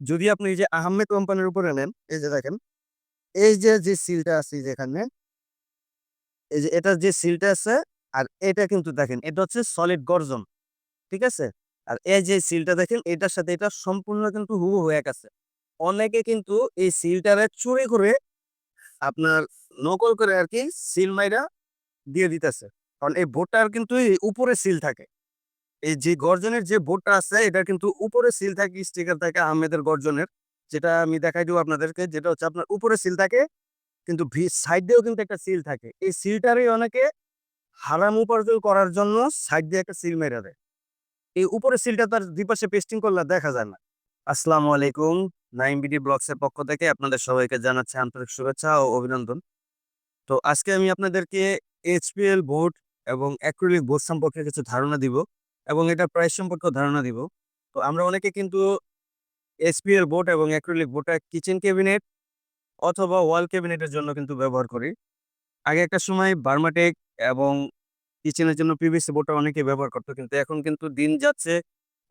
যদি আপনি এই যে আহমেদ কোম্পানির উপরে নেন, এই যে দেখেন, এই যে যে সিলটা আছে যেখানে এই যে এটার যে সিলটা আছে, আর এটা কিন্তু দেখেন, এটা হচ্ছে সলিড গর্জন, ঠিক আছে? আর এই যে সিলটা দেখেন, এটার সাথে এটা সম্পূর্ণ কিন্তু হুবহু হয়ে গেছে অনেকে কিন্তু এই সিলটারে চুরি করে আপনার নকল করে আর কি সিল মাইরা দিয়ে দিতেছে। কারণ এই বোর্ডটার কিন্তু উপরে সিল থাকে। এই যে গর্জনের যে বোর্ডটা আছে, এটা কিন্তু উপরে সিল থাকে, স্টিকার থাকে আহমেদের গর্জনের। যেটা আমি দেখাই দিব আপনাদেরকে, যেটা হচ্ছে আপনার উপরে সিল থাকে, কিন্তু সাইড দিয়েও কিন্তু একটা সিল থাকে। এই সিলটারই অনেকে হারাম উপার্জন করার জন্য সাইড দিয়ে একটা সিল মেরে দেয়। এই উপরে সিলটা তার দুপাশে পেস্টিং করলে দেখা যায় না। আসসালামু আলাইকুম, নাইম বিডি ব্লগস এর পক্ষ থেকে আপনাদের সবাইকে জানাচ্ছি আন্তরিক শুভেচ্ছা ও অভিনন্দন। তো আজকে আমি আপনাদেরকে এইচপিএল বোর্ড এবং অ্যাক্রিলিক বোর্ড সম্পর্কে কিছু ধারণা দিব। এবং এটা প্রাইস সম্পর্কেও ধারণা দিব। তো আমরা অনেকে কিন্তু এসপিএল বোর্ড এবং অ্যাক্রিলিক বোর্ডটা কিচেন ক্যাবিনেট অথবা ওয়াল ক্যাবিনেটের জন্য কিন্তু ব্যবহার করি। আগে একটা সময় বার্মাটেক এবং কিচেনের জন্য পিভিসি বোর্ডটা অনেকে ব্যবহার করতো, কিন্তু এখন কিন্তু দিন যাচ্ছে,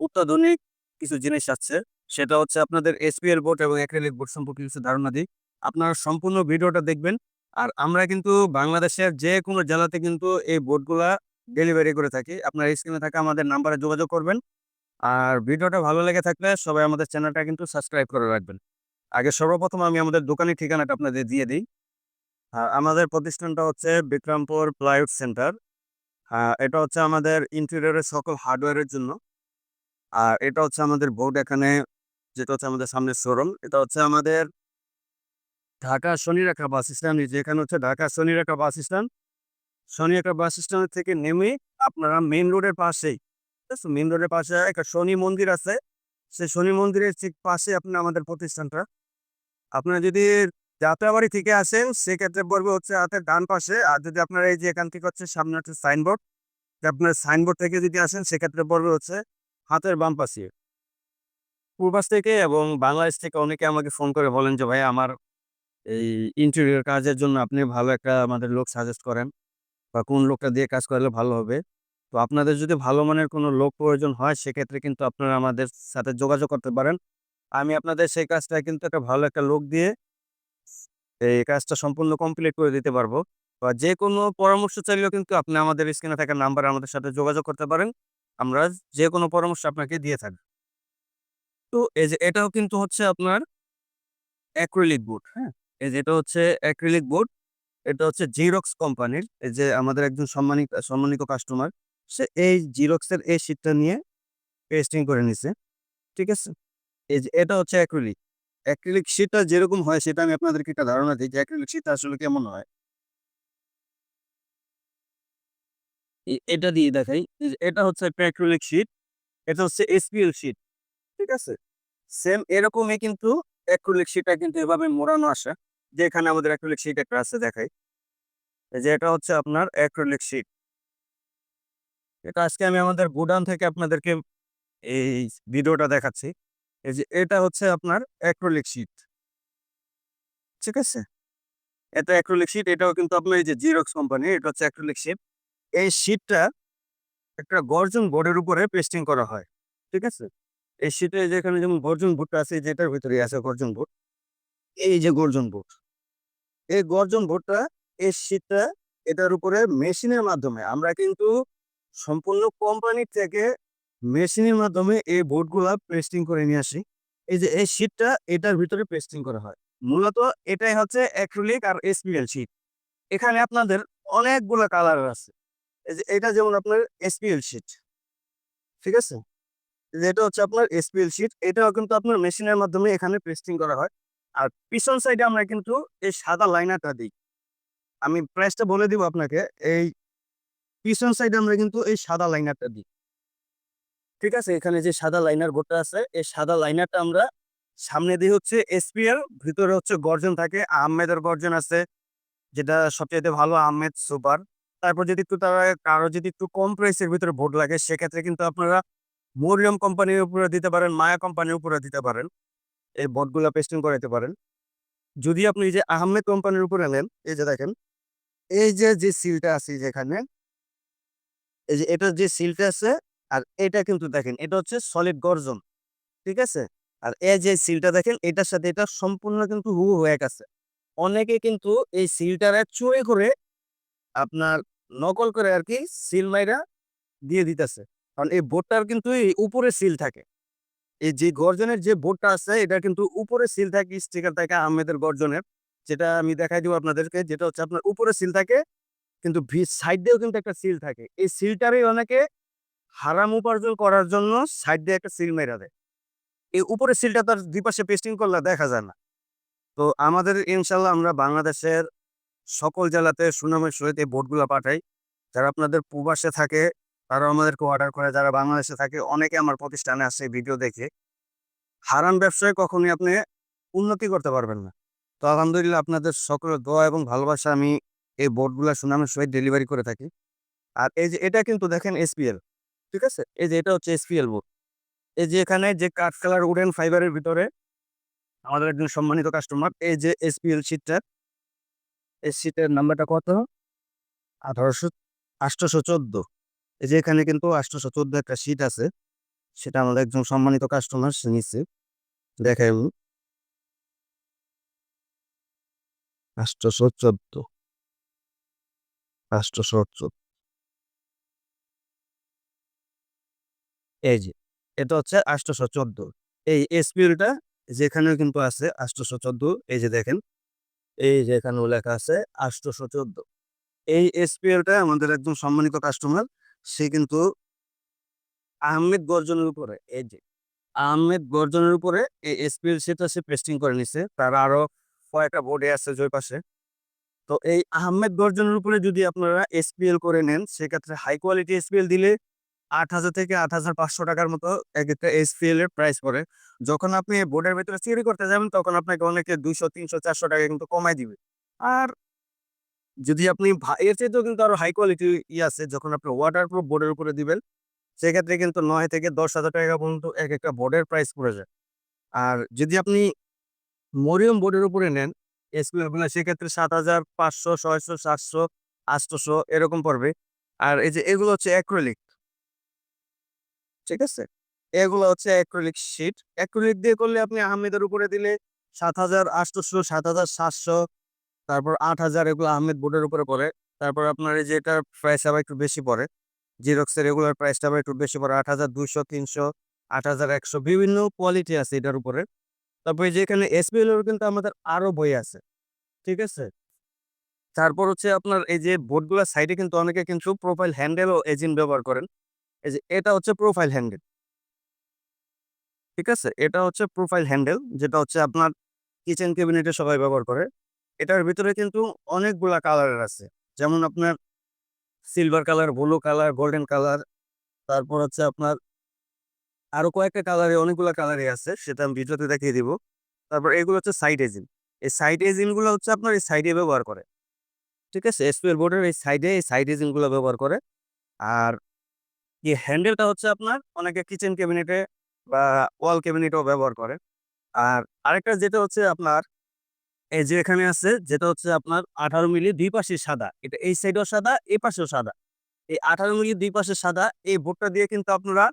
অত্যাধুনিক কিছু জিনিস আসছে। সেটা হচ্ছে আপনাদের এসপিএল বোর্ড এবং অ্যাক্রিলিক বোর্ড সম্পর্কে কিছু ধারণা দিই। আপনারা সম্পূর্ণ ভিডিওটা দেখবেন। আর আমরা কিন্তু বাংলাদেশের যে কোনো জেলাতে কিন্তু এই বোর্ডগুলা ডেলিভারি করে থাকি। আপনার স্ক্রিনে থাকা আমাদের নাম্বারে যোগাযোগ করবেন। আর ভিডিওটা ভালো লেগে থাকলে সবাই আমাদের চ্যানেলটা কিন্তু সাবস্ক্রাইব করে রাখবেন। আগে সর্বপ্রথম আমি আমাদের দোকানের ঠিকানাটা আপনাদের দিয়ে দিই। আমাদের প্রতিষ্ঠানটা হচ্ছে বিক্রমপুর প্লাইউড সেন্টার। এটা হচ্ছে আমাদের ইন্টেরিয়রের সকল হার্ডওয়্যারের জন্য। আর এটা হচ্ছে আমাদের বোর্ড এখানে, যেটা হচ্ছে আমাদের সামনে শোরুম। এটা হচ্ছে আমাদের ঢাকা শনিরেখা বাস স্ট্যান্ড। যেখানে হচ্ছে Dhaka Shanirekha bus stand. Shanirekha bus stand থেকে নেমে আপনারা মেইন রোডের পাশেই মেইন রোডের পাশে একটা শনি মন্দির আছে। সেই শনি মন্দিরের ঠিক পাশে আপনার আমাদের প্রতিষ্ঠানটা। আপনারা যদি যাত্রাবাড়ি থেকে আসেন, সেক্ষেত্রে পড়বে হচ্ছে হাতের ডান পাশে। আর যদি আপনারা এই যে এখান থেকে হচ্ছে সামনে হচ্ছে সাইনবোর্ড আপনার সাইনবোর্ড থেকে যদি আসেন, সেক্ষেত্রে পড়বে হচ্ছে হাতের বাম পাশে। পূর্বাস থেকে এবং বাংলাদেশ থেকে অনেকে আমাকে ফোন করে বলেন যে, ভাই, আমার এই ইন্টেরিয়র কাজের জন্য আপনি ভালো একটা আমাদের লোক সাজেস্ট করেন। বা কোন লোকটা দিয়ে কাজ করলে ভালো হবে। তো আপনাদের যদি ভালো মানের কোনো লোক প্রয়োজন হয়, সেক্ষেত্রে কিন্তু আপনারা আমাদের সাথে যোগাযোগ করতে পারেন। আমি আপনাদের সেই কাজটা কিন্তু একটা ভালো একটা লোক দিয়ে এই কাজটা সম্পূর্ণ কমপ্লিট করে দিতে পারব। বা যে কোনো পরামর্শ চাইলেও কিন্তু আপনি আমাদের স্ক্রিনে থাকা নাম্বারে আমাদের সাথে যোগাযোগ করতে পারেন। আমরা যে কোনো পরামর্শ আপনাকে দিয়ে থাকব তো এই যে এটাও কিন্তু হচ্ছে আপনার অ্যাক্রিলিক বোর্ড হ্যাঁ? এই যে এটা হচ্ছে অ্যাক্রিলিক বোর্ড এটা হচ্ছে জিরক্স কোম্পানির। যে আমাদের একজন সম্মানিত সম্মানিত কাস্টমার সে এই জিরক্সের এই শীটটা নিয়ে পেস্টিং করে নিছে। ঠিক আছে? এই যে এটা হচ্ছে অ্যাক্রিলিক অ্যাক্রিলিক শীটটা যেরকম হয়, সেটা আমি আপনাদেরকে একটা ধারণা দিই যে অ্যাক্রিলিক শীটটা আসলে কেমন হয়। এটা দিয়ে দেখাই। এটা হচ্ছে একটা অ্যাক্রিলিক শীট এটা হচ্ছে এসপিএল শীট ঠিক আছে? সেম এরকমই কিন্তু অ্যাক্রিলিক শীটটা কিন্তু এভাবে মোড়ানো আসে। যে এখানে আমাদের অ্যাক্রিলিক শীট একটা আছে দেখাই। যে এটা হচ্ছে আপনার অ্যাক্রিলিক শীট এটা আজকে আমি আমাদের গোডাউন থেকে আপনাদেরকে এই ভিডিওটা দেখাচ্ছি। এই যে এটা হচ্ছে আপনার অ্যাক্রিলিক শীট ঠিক আছে? এটা অ্যাক্রিলিক শীট এটাও কিন্তু আপনার এই যে জিরক্স কোম্পানি এটা হচ্ছে অ্যাক্রিলিক শিট এই শিটটা একটা গর্জন বোর্ডের উপরে পেস্টিং করা হয়। ঠিক আছে? এই শীটে যেখানে যেমন গর্জন বোর্ডটা আছে যেটার ভিতরে আছে গর্জন বোর্ড এই যে গর্জন বোর্ড। এই গর্জন বোর্ডটা, এই শীটটা, এটার উপরে মেশিনের মাধ্যমে, আমরা কিন্তু সম্পূর্ণ কোম্পানি থেকে মেশিনের মাধ্যমে এই বোর্ডগুলা পেস্টিং করে নিয়ে আসি। এই যে, এই শীটটা, এটার ভিতরে পেস্টিং করা হয়। মূলত এটাই হচ্ছে অ্যাক্রিলিক আর এসপিএল শীট। এখানে আপনাদের অনেকগুলো কালার আছে। এই যে, এটা যেমন আপনার এসপিএল শীট। ঠিক আছে? এই যে, এটা হচ্ছে আপনার এসপিএল শীট। এটাও কিন্তু আপনার মেশিনের মাধ্যমে এখানে পেস্টিং করা হয়। আর পিছন সাইডে আমরা কিন্তু এই সাদা লাইনারটা দিই। আমি প্রাইসটা বলে দিব আপনাকে, এই পিছন সাইডে আমরা কিন্তু এই সাদা লাইনারটা দিই। ঠিক আছে? এখানে যে সাদা লাইনার গোটা আছে, এই সাদা লাইনারটা আমরা সামনে দিয়ে হচ্ছে এসপিএল ভিতরে হচ্ছে গর্জন থাকে, আহমেদের গর্জন আছে, যেটা সবচেয়ে ভালো, আহমেদ সুপার। তারপর যদি একটু তারা, কারও যদি একটু কম প্রাইসের ভিতরে ভোট লাগে, সেক্ষেত্রে কিন্তু আপনারা মরিয়ম কোম্পানির উপরে দিতে পারেন, মায়া কোম্পানির উপরে দিতে পারেন। এই বোর্ডগুলো পেস্টিং করাইতে পারেন। যদি আপনি এই যে আহমেদ কোম্পানির উপরে নেন এই যে দেখেন, এই যে যে সিলটা আছে যেখানে এই যে এটার যে সিলটা আছে, আর এটা কিন্তু দেখেন, এটা হচ্ছে সলিড গর্জন, ঠিক আছে? আর এই যে সিলটা দেখেন, এটার সাথে এটা সম্পূর্ণ কিন্তু হু হয়ে গেছে। অনেকে কিন্তু এই সিলটারে চুরি করে আপনার নকল করে আর কি সিল মাইরা দিয়ে দিতেছে। কারণ এই বোর্ডটার কিন্তু উপরে সিল থাকে। এই যে গর্জনের যে বোর্ডটা আছে, এটা কিন্তু উপরে সিল থাকে, স্টিকার থাকে আহমেদের গর্জনের। যেটা আমি দেখাই দিব আপনাদেরকে, যেটা হচ্ছে আপনার উপরে সিল থাকে, কিন্তু সাইড দিয়েও কিন্তু একটা সিল থাকে। এই সিলটারই অনেকে হারাম উপার্জন করার জন্য সাইড দিয়ে একটা সিল মেরা দেয়। এই উপরে সিলটা তার দুই পাশে পেস্টিং করলে দেখা যায় না। তো আমাদের ইনশাল্লাহ আমরা বাংলাদেশের সকল জেলাতে সুনামের সহিত এই বোর্ডগুলো পাঠাই। যারা আপনাদের প্রবাসে থাকে তারা আমাদেরকে অর্ডার করে। যারা বাংলাদেশে থাকে, অনেকে আমার প্রতিষ্ঠানে আসে ভিডিও দেখে। হারাম ব্যবসায় কখনোই আপনি উন্নতি করতে পারবেন না। তো আলহামদুলিল্লাহ আপনাদের সকলের দোয়া এবং ভালোবাসা আমি এই বোর্ডগুলো সুনামের সহিত ডেলিভারি করে থাকি। আর এই যে এটা কিন্তু দেখেন এসপিএল ঠিক আছে? এই যে এটা হচ্ছে এসপিএল বোর্ড এই যে এখানে যে কাঠ, কালার, উডেন ফাইবারের ভিতরে আমাদের একজন সম্মানিত কাস্টমার এই যে এসপিএল শীটটা এই শীটের নাম্বারটা কত? আঠারোশো আটশোশো চোদ্দ। এই যে এখানে কিন্তু আটশোশো চোদ্দ একটা শীট আছে। সেটা আমাদের একজন সম্মানিত কাস্টমার সে নিচ্ছে। দেখাই আটশোশো চোদ্দ। আটশোশো এই যে, এটা হচ্ছে আটশোশো চোদ্দ। এই এসপিএলটা যেখানে কিন্তু আছে আটশোশো চোদ্দ। এই যে দেখেন, এই যে লেখা আছে আটশোশো চোদ্দ। এই এসপিএলটা আমাদের একদম সম্মানিত কাস্টমার সে কিন্তু আহমেদ গর্জনের উপরে, এই যে আহমেদ গর্জনের উপরে এই এসপিএল সেটা সে পেস্টিং করে নিছে। তার আরও কয়েকটা বোর্ডে আছে ওই পাশে। তো এই আহমেদ গর্জনের উপরে যদি আপনারা এসপিএল করে নেন, সেক্ষেত্রে হাই কোয়ালিটি এসপিএল দিলে আট হাজার থেকে আট হাজার পাঁচশো টাকার মতো এক একটা এসপিএল এর প্রাইস পড়ে। যখন আপনি বোর্ডের ভেতরে সিঁড়ি করতে যাবেন, তখন আপনাকে অনেকে দুইশো, তিনশো, চারশো টাকা কিন্তু কমাই দিবে। আর যদি আপনি এর চাইতেও কিন্তু আরও হাই কোয়ালিটি ই আছে, যখন আপনি ওয়াটার প্রুফ বোর্ডের উপরে দিবেন, সেক্ষেত্রে কিন্তু নয় থেকে দশ হাজার টাকা পর্যন্ত এক একটা বোর্ডের প্রাইস পড়ে যায়। আর যদি আপনি মরিয়ম বোর্ডের উপরে নেন এসপিএলগুলো সেক্ষেত্রে সাত হাজার পাঁচশো, ছয়শো, সাতশো, আটশোশো এরকম পড়বে। আর এই যে এগুলো হচ্ছে অ্যাক্রোলিক ঠিক আছে? এগুলো হচ্ছে অ্যাক্রিলিক শিট অ্যাক্রিলিক দিয়ে করলে আপনি আহমেদের উপরে দিলে সাত হাজার, আটশোশো, সাত হাজার, সাতশো তারপর আট হাজার এগুলো আহমেদ বোর্ডের উপরে পড়ে। তারপর আপনার এই যে এটার প্রাইস আবার একটু বেশি পড়ে। জিরক্সের রেগুলার প্রাইসটা আবার একটু বেশি পড়ে, আট হাজার দুশো তিনশো, আট হাজার একশো। বিভিন্ন কোয়ালিটি আছে এটার উপরে। তারপরে যে এখানে এসপিএল এর কিন্তু আমাদের আরও বই আছে। ঠিক আছে? তারপর হচ্ছে আপনার এই যে বোর্ডগুলোর সাইডে কিন্তু অনেকে কিন্তু প্রোফাইল হ্যান্ডেল ও এজিন ব্যবহার করেন। এই যে এটা হচ্ছে প্রোফাইল হ্যান্ডেল ঠিক আছে? এটা হচ্ছে প্রোফাইল হ্যান্ডেল যেটা হচ্ছে আপনার কিচেন ক্যাবিনেটে সবাই ব্যবহার করে। এটার ভিতরে কিন্তু অনেকগুলা কালারের আছে। যেমন আপনার silver colour blue colour golden colour তারপর হচ্ছে আপনার আরও কয়েকটা কালারে অনেকগুলো কালারই আছে, সেটা আমি ভিডিওতে দেখিয়ে দিব। তারপর এগুলো হচ্ছে সাইড এজিন এই সাইড এজিনগুলো হচ্ছে আপনার এই সাইডে ব্যবহার করে। ঠিক আছে? এসপিএল বোর্ডের এই সাইডে এই সাইড এজিনগুলো ব্যবহার করে। আর এই হ্যান্ডেলটা হচ্ছে আপনার অনেকে কিচেন ক্যাবিনেটে বা ওয়াল ক্যাবিনেটেও ব্যবহার করে। আর আরেকটা যেটা হচ্ছে আপনার এই যে এখানে আছে, যেটা হচ্ছে আপনার আঠারো মিলি দুই পাশে সাদা। এটা এই সাইডেও সাদা, এই পাশেও সাদা। এই আঠারো মিলি দুই পাশে সাদা, এই বোর্ডটা দিয়ে কিন্তু আপনারা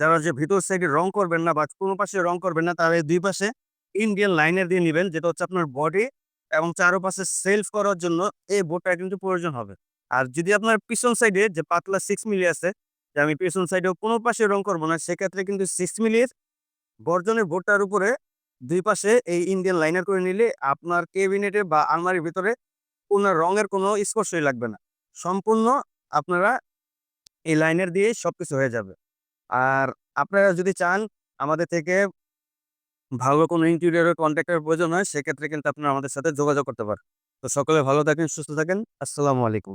যারা যে ভিতর সাইডে রং করবেন না বা কোনো পাশে রং করবেন না, তারা এই দুই পাশে ইন্ডিয়ান লাইনের দিয়ে নেবেন, যেটা হচ্ছে আপনার বডি এবং চারোপাশে সেলফ করার জন্য এই বোর্ডটা কিন্তু প্রয়োজন হবে। আর যদি আপনার পিছন সাইডে যে পাতলা সিক্স মিলি আছে, যে আমি পিছন সাইডে কোনো পাশে রং করব না, সেক্ষেত্রে কিন্তু সিক্স মিলির বর্জনের বোর্ডটার উপরে দুই পাশে এই ইন্ডিয়ান লাইনার করে নিলে আপনার কেবিনেটে বা আলমারির ভিতরে কোনো রঙের কোনো স্পর্শই লাগবে না। সম্পূর্ণ আপনারা এই লাইনের দিয়ে সবকিছু হয়ে যাবে। আর আপনারা যদি চান আমাদের থেকে ভালো কোনো ইন্টেরিয়রের কন্ট্যাক্টের প্রয়োজন হয়, সেক্ষেত্রে কিন্তু আপনারা আমাদের সাথে যোগাযোগ করতে পারেন। তো সকলে ভালো থাকেন, সুস্থ থাকেন। আসসালামু আলাইকুম।